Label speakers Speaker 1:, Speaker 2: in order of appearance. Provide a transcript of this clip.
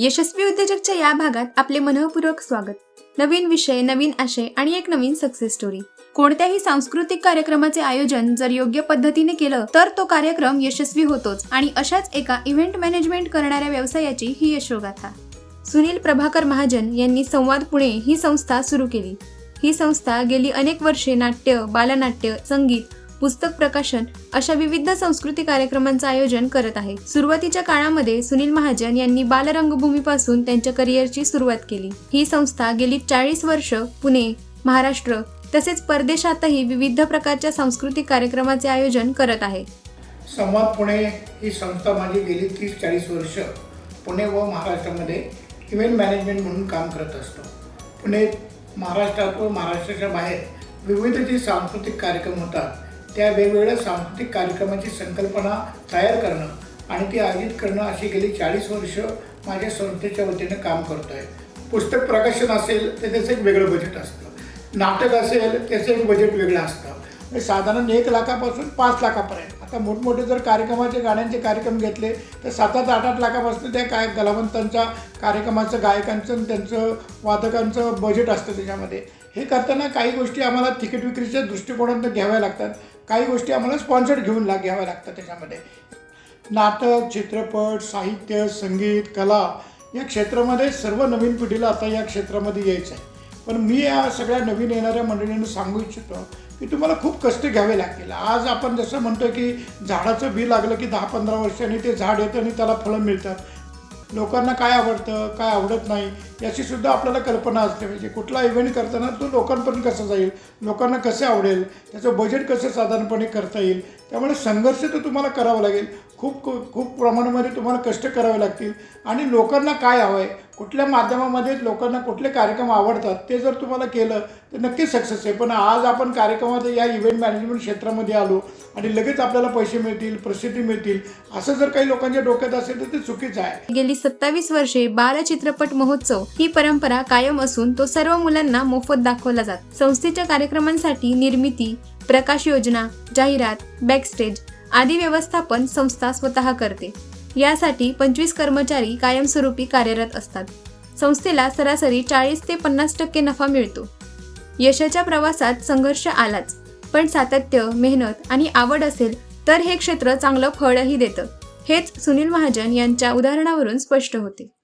Speaker 1: यशस्वी उद्योजकच्या या भागात आपले मनःपूर्वक स्वागत. नवीन विषय नवीन आशय आणि एक नवीन सक्सेस स्टोरी कोणत्याही सांस्कृतिक कार्यक्रमाचे आयोजन जर योग्य पद्धतीने केलं तर तो कार्यक्रम यशस्वी होतोच आणि अशाच एका इव्हेंट मॅनेजमेंट करणाऱ्या व्यवसायाची ही यशोगाथा. सुनील प्रभाकर महाजन यांनी संवाद पुणे ही संस्था सुरू केली. ही संस्था गेली अनेक वर्षे नाट्य बालनाट्य संगीत पुस्तक प्रकाशन अशा विविध सांस्कृतिक कार्यक्रमांचं आयोजन करत आहे. सुरुवातीच्या काळामध्ये सुनील महाजन यांनी बालरंगभूमीपासून त्यांच्या करिअरची सुरुवात केली. ही संस्था गेली चाळीस वर्ष पुणे महाराष्ट्र तसेच परदेशातही विविध प्रकारच्या सांस्कृतिक कार्यक्रमाचे आयोजन करत आहे.
Speaker 2: संवाद पुणे ही संस्था माझी गेली तीस चाळीस वर्ष पुणे व महाराष्ट्रामध्ये इव्हेंट मॅनेजमेंट म्हणून काम करत असतो. पुणे महाराष्ट्रात व महाराष्ट्राच्या बाहेर विविध जे सांस्कृतिक कार्यक्रम होतात त्या वेगवेगळ्या सांस्कृतिक कार्यक्रमाची संकल्पना तयार करणं आणि ती आयोजित करणं अशी गेली चाळीस वर्ष माझ्या संस्थेच्या वतीनं काम करतो आहे. पुस्तक प्रकाशन असेल तर त्याचं एक वेगळं बजेट असतं. नाटक असेल त्याचं एक बजेट वेगळं असतं. म्हणजे साधारण एक लाखापासून पाच लाखापर्यंत. आता मोठमोठे जर कार्यक्रमाचे गाण्यांचे कार्यक्रम घेतले तर सात आठ आठ आठ लाखापासून त्या काय कलावंतांच्या कार्यक्रमाचं गायकांचं आणि त्यांचं वादकांचं बजेट असतं त्याच्यामध्ये. हे करताना काही गोष्टी आम्हाला तिकीट विक्रीच्या दृष्टिकोनातून घ्याव्या लागतात. काही गोष्टी आम्हाला स्पॉन्सर्ड घेऊन लाग घ्याव्या लागतात त्याच्यामध्ये. नाटक चित्रपट साहित्य संगीत कला या क्षेत्रामध्ये सर्व नवीन पिढीला आता या क्षेत्रामध्ये यायचं आहे. पण मी या सगळ्या नवीन येणाऱ्या मंडळींना सांगू इच्छितो की तुम्हाला खूप कष्ट घ्यावे लागतील. आज आपण जसं म्हणतो की झाडाचं बी लागलं की दहा पंधरा वर्षांनी ते झाड येतं आणि त्याला फळं मिळतात. लोकांना काय आवडतं काय आवडत नाही याची सुद्धा आपल्याला कल्पना असते. म्हणजे कुठला इव्हेंट करताना तो लोकांपर्यंत कसं जाईल लोकांना कसे आवडेल त्याचं बजेट कसं साधारणपणे करता येईल त्यामुळे संघर्ष तर तुम्हाला करावा लागेल. खूप खूप खूप प्रमाणामध्ये तुम्हाला कष्ट करावे लागतील. आणि लोकांना काय हवं आहे कुठल्या माध्यमामध्ये लोकांना कुठले कार्यक्रम आवडतात ते जर तुम्हाला केलं तर नक्कीच सक्सेस आहे. पण आज आपण कार्यक्रमात या इव्हेंट मॅनेजमेंट क्षेत्रामध्ये आलो आणि लगेच आपल्याला पैसे मिळतील प्रसिद्धी मिळतील असं जर काही लोकांच्या डोक्यात असेल तर ते चुकीचं आहे.
Speaker 1: गेली सत्तावीस वर्षे बाल चित्रपट महोत्सव ही परंपरा कायम असून तो सर्व मुलांना मोफत दाखवला जात. संस्थेच्या कार्यक्रमांसाठी निर्मिती प्रकाश योजना जाहिरात बॅकस्टेज आदी व्यवस्थापन संस्था स्वतः करते. यासाठी पंचवीस कर्मचारी कायमस्वरूपी कार्यरत असतात. संस्थेला सरासरी चाळीस ते पन्नास टक्के नफा मिळतो. यशाच्या प्रवासात संघर्ष आलाच पण सातत्य मेहनत आणि आवड असेल तर हे क्षेत्र चांगलं फळही देतं. हेच सुनील महाजन यांच्या उदाहरणावरून स्पष्ट होते.